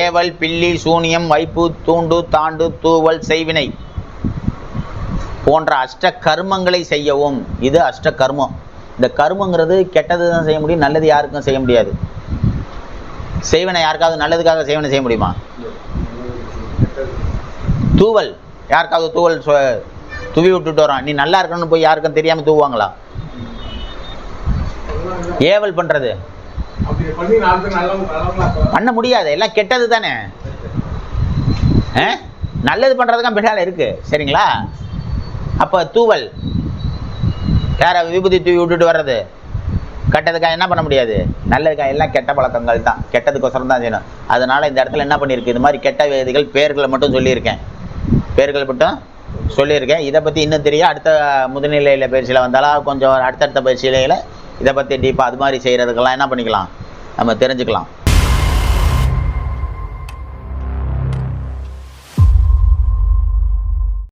ஏவல் பில்லி சூனியம் வைப்பு தூண்டு தாண்டு தூவல் செய்வினை போன்ற அஷ்ட கர்மங்களை செய்யவும். இது அஷ்ட கர்மம் இந்த கர்மங்கிறது கெட்டது தான் செய்ய முடியும் நல்லது யாருக்கும் செய்ய முடியாது. செய்வனை யாருக்காவது நல்லதுக்காக செய்வனை செய்ய முடியுமா? தூவல். யாருக்காவது தூவல் துவி விட்டுட்டு வரான். நீ நல்லா இருக்கணும்னு போய் யாருக்கும் தெரியாமல் தூவாங்களா ஏவல் பண்ணுறது பண்ண முடியாது. எல்லாம் கெட்டது தானே? நல்லது பண்ணுறதுக்காக பின்னால் இருக்கு. சரிங்களா? அப்போ தூவல். யாரை விபூதி தூவி விட்டுட்டு வர்றது? கெட்டதுக்காக என்ன பண்ண முடியாது? நல்லதுக்காக எல்லாம் கெட்ட பழக்கங்கள் தான். கெட்டதுக்கோசரம் தான் செய்யணும். அதனால இந்த இடத்துல என்ன பண்ணியிருக்கு? இது மாதிரி கெட்ட வேதிகள் பேர்களை மட்டும் சொல்லியிருக்கேன். பேர்கள் மட்டும் சொல்லியிருக்கேன். இதை பற்றி இன்னும் தெரியும் அடுத்த முதுநிலையில் பயிற்சியில் வந்தாலும் கொஞ்சம் அடுத்தடுத்த பயிற்சியில இதை பற்றி டீப்பாக அது மாதிரி செய்கிறதுக்கெல்லாம் என்ன பண்ணிக்கலாம்? நம்ம தெரிஞ்சுக்கலாம்.